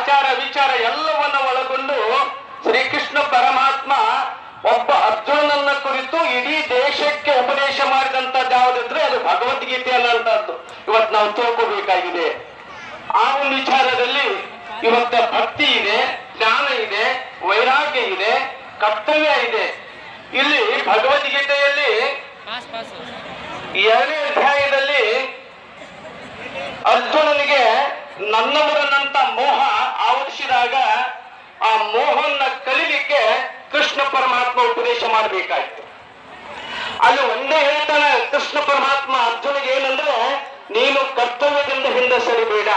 ಆಚಾರ ವಿಚಾರ ಎಲ್ಲವನ್ನ ಒಳಗೊಂಡು ಶ್ರೀಕೃಷ್ಣ ಪರಮಾತ್ಮ ಒಬ್ಬ ಅರ್ಜುನನ್ನ ಕುರಿತು ಇಡೀ ದೇಶಕ್ಕೆ ಉಪದೇಶ ಮಾಡಿದಂತದ್ದು ಯಾವುದಿದ್ರೆ ಅದು ಭಗವದ್ಗೀತೆ ಅನ್ನುವಂಥದ್ದು ಇವತ್ತು ನಾವು ತಿಳ್ಕೋಬೇಕಾಗಿದೆ. ಆ ಒಂದು ವಿಚಾರದಲ್ಲಿ ಇವತ್ತ ಭಕ್ತಿ ಇದೆ ಜ್ಞಾನ ಇದೆ ವೈರಾಗ್ಯ ಇದೆ ಕರ್ತವ್ಯ ಇದೆ. ಇಲ್ಲಿ ಭಗವದ್ಗೀತೆಯಲ್ಲಿ ಎರಡನೇ ಅಧ್ಯಾಯದಲ್ಲಿ ಅರ್ಜುನನಿಗೆ ನನ್ನವರನ್ನಂತ ಮೋಹ ಆವರಿಸಿದಾಗ ಆ ಮೋಹನ್ನ ಕಲಿಲಿಕ್ಕೆ ಕೃಷ್ಣ ಪರಮಾತ್ಮ ಉಪದೇಶ ಮಾಡಬೇಕಾಯ್ತು. ಅಲ್ಲಿ ಒಂದೇ ಹೇಳ್ತಾನೆ ಕೃಷ್ಣ ಪರಮಾತ್ಮ, ಅರ್ಜುನಿಗೆ ಏನಂದ್ರೆ, ನೀನು ಕರ್ತವ್ಯದಿಂದ ಹಿಂದೆ ಸರಿಬೇಡ.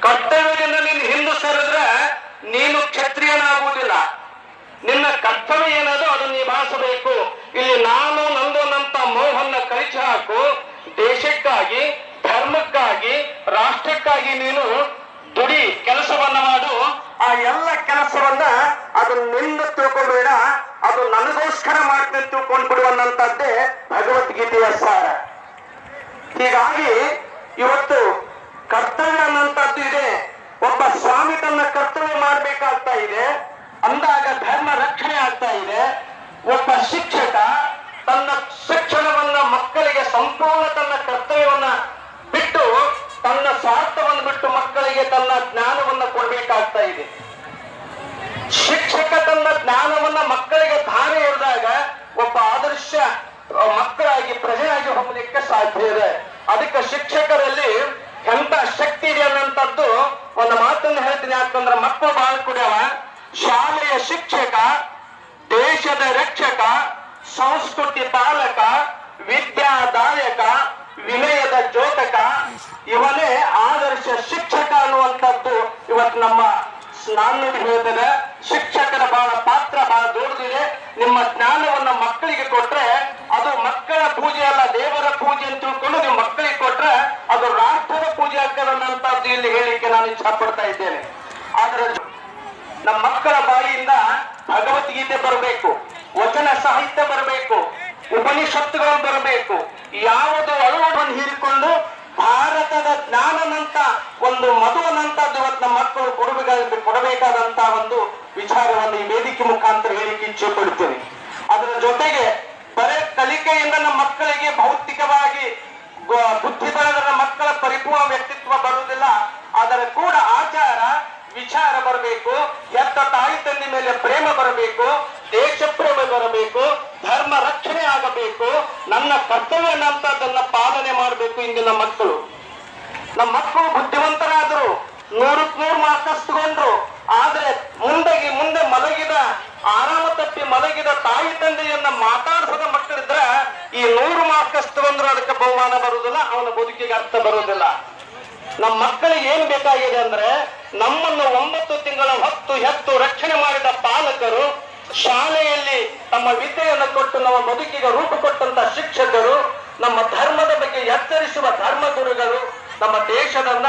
ಕರ್ತವ್ಯದಿಂದ ನೀನು ಹಿಂದೆ ಸರಿದ್ರೆ, ನೀನು ಕ್ಷತ್ರಿಯನಾಗುವುದಿಲ್ಲ. ನಿನ್ನ ಕರ್ತವ್ಯ ಏನದು? ಅದನ್ನು ನಿಭಾಯಿಸಬೇಕು. ಇಲ್ಲಿ ನಾನು ನಂದು ನಂತ ಮೋಹನ್ನ ಕಳಿಸಿ ಹಾಕು. ದೇಶಕ್ಕಾಗಿ, ಧರ್ಮಕ್ಕಾಗಿ, ರಾಷ್ಟ್ರಕ್ಕಾಗಿ ನೀನು ದುಡಿ ಕೆಲಸವನ್ನ ಮಾಡು. ಎಲ್ಲ ಕೆಲಸವನ್ನ ಅದು ನಿನ್ನ ತಿಳ್ಕೊಬೇಡ ಅದು ನನಗೋಸ್ಕರ ಮಾಡ್ತೀನಿ ತಿಳ್ಕೊಂಡು ಬಿಡುವಂತದ್ದೇ ಭಗವದ್ಗೀತೆಯ ಸಾರ. ಹೀಗಾಗಿ ಇವತ್ತು ಕರ್ತವ್ಯ ಅನ್ನಂತದ್ದು ಇದೆ. ಒಬ್ಬ ಸ್ವಾಮಿ ತನ್ನ ಕರ್ತವ್ಯ ಮಾಡ್ಬೇಕಾಗ್ತಾ ಇದೆ. ಅಂದಾಗ ಧರ್ಮ ರಕ್ಷಣೆ ಆಗ್ತಾ ಇದೆ. ಒಬ್ಬ ಶಿಕ್ಷಕ ತನ್ನ ಶಿಕ್ಷಣವನ್ನ ಮಕ್ಕಳಿಗೆ ಸಂಪೂರ್ಣ ಜ್ಞಾನವನ್ನ ಮಕ್ಕಳಿಗೆ ಧಾರೆ ಎರೆದಾಗ ಒಬ್ಬ ಆದರ್ಶ ಮಕ್ಕಳಾಗಿ, ಪ್ರಜೆಯಾಗಿ ಹೋಗಲಿಕ್ಕೆ ಸಾಧ್ಯ ಇದೆ. ಅದಕ್ಕೆ ಶಿಕ್ಷಕರಲ್ಲಿ ಎಂತ ಶಕ್ತಿ ಇದೆ ಅನ್ನಂತದ್ದು ಒಂದು ಮಾತನ್ನು ಹೇಳ್ತೀನಿ. ಯಾಕಂದ್ರೆ ಮಕ್ಕಳು ಬಾಳ ಕುಡಿಯವ. ಶಾಲೆಯ ಶಿಕ್ಷಕ, ದೇಶದ ರಕ್ಷಕ, ಸಂಸ್ಕೃತಿ ಪಾಲಕ, ವಿದ್ಯಾದಾಯಕ, ವಿನಯದ ಜೋತಕ, ಇವನೇ ಆದರ್ಶ ಶಿಕ್ಷಕ ಅನ್ನುವಂಥದ್ದು ಇವತ್ತು ನಮ್ಮ ಸ್ನಾನ ಹೇಳ್ತದೆ ಶಿಕ್ಷಕರ ಬಹಳ ಪಾತ್ರ ಬಹಳ ದೊಡ್ಡದಿದೆ. ನಿಮ್ಮ ಜ್ಞಾನವನ್ನ ಮಕ್ಕಳಿಗೆ ಕೊಟ್ರೆ ಅದು ಮಕ್ಕಳ ಪೂಜೆ ಅಲ್ಲ, ದೇವರ ಪೂಜೆ ಅಂತ ತಿಳ್ಕೊಂಡು ನೀವು ಮಕ್ಕಳಿಗೆ ಕೊಟ್ರೆ ಅದು ರಾಷ್ಟ್ರದ ಪೂಜೆ ಆಗ್ತದನ್ನಂತದ್ದು ಇಲ್ಲಿ ಹೇಳಿಕೆ ನಾನು ಇಷ್ಟಪಡ್ತಾ ಇದ್ದೇನೆ. ಆದ್ರೆ ನಮ್ಮ ಮಕ್ಕಳ ಬಾಯಿಯಿಂದ ಭಗವದ್ಗೀತೆ ಬರಬೇಕು, ವಚನ ಸಾಹಿತ್ಯ ಬರಬೇಕು, ಉಪನಿಷತ್ತುಗಳು ಬರಬೇಕು, ಯಾವುದು ಅಳುವನ್ನು ಹೀರಿಕೊಂಡು ಭಾರತದ ಜ್ಞಾನನಂತ ಒಂದು ಮಕ್ಕಳು ಕೊಡಬೇಕಾದಂತ ಒಂದು ವಿಚಾರವನ್ನು ಈ ವೇದಿಕೆ ಮುಖಾಂತರ ಹೇಳಿಕೆ ಇಚ್ಛೆ ಪಡುತ್ತೇನೆ ಅದರ ಜೊತೆಗೆ ಬರೇ ಕಲಿಕೆಯಿಂದ ನಮ್ಮ ಮಕ್ಕಳಿಗೆ ಭೌತಿಕವಾಗಿ ಬುದ್ಧಿಬಲದ ಮಕ್ಕಳ ಪರಿಪೂರ್ಣ ವ್ಯಕ್ತಿತ್ವ ಬರುವುದಿಲ್ಲ. ಅದರ ಕೂಡ ಆಚಾರ, ವಿಚಾರ ಬರಬೇಕು. ಎತ್ತ ತಾಯಿ ತಂದೆ ಮೇಲೆ ಪ್ರೇಮ ಬರಬೇಕು. ದೇಶ ಪ್ರೇಮ ಬರಬೇಕು. ಧರ್ಮ ರಕ್ಷಣೆ ಆಗಬೇಕು. ನನ್ನ ಕರ್ತವ್ಯ ಅದನ್ನ ಪಾಲನೆ ಮಾಡಬೇಕು ಇಂದಿನ ಮಕ್ಕಳು. ನಮ್ಮ ಮಕ್ಕಳು ಬುದ್ಧಿವಂತರಾದರು. ನೂರಕ್ ನೂರು ಮಾರ್ಕಸ್ ತಗೊಂಡ್ರು. ಆದ್ರೆ ಮುಂದೆ ಮುಂದೆ ಮಲಗಿದ ಆರಾಮ ತಪ್ಪಿ ಮಲಗಿದ ತಾಯಿ ತಂದೆಯನ್ನ ಮಾತಾಡಿಸದ ಮಕ್ಕಳಿದ್ರ ಈ ನೂರು ಮಾರ್ಕಷ್ಟು ಬಂದ್ರು ಅದಕ್ಕೆ ಬಹುಮಾನ ಬರುವುದಿಲ್ಲ, ಅವನ ಬದುಕಿಗೆ ಅರ್ಥ ಬರುವುದಿಲ್ಲ. ನಮ್ಮ ಮಕ್ಕಳಿಗೆ ಏನ್ ಬೇಕಾಗಿದೆ ಅಂದ್ರೆ, ನಮ್ಮನ್ನು ಒಂಬತ್ತು ತಿಂಗಳ ಹೊತ್ತು ಹೆತ್ತು ರಕ್ಷಣೆ ಮಾಡಿದ ಪಾಲಕರು, ಶಾಲೆಯಲ್ಲಿ ತಮ್ಮ ವಿದ್ಯೆಯನ್ನು ಕೊಟ್ಟು ನಮ್ಮ ಬದುಕಿಗೆ ರೂಪ ಕೊಟ್ಟಂತ ಶಿಕ್ಷಕರು, ನಮ್ಮ ಧರ್ಮದ ಬಗ್ಗೆ ಎಚ್ಚರಿಸುವ ಧರ್ಮ ಗುರುಗಳು ನಮ್ಮ ದೇಶದನ್ನ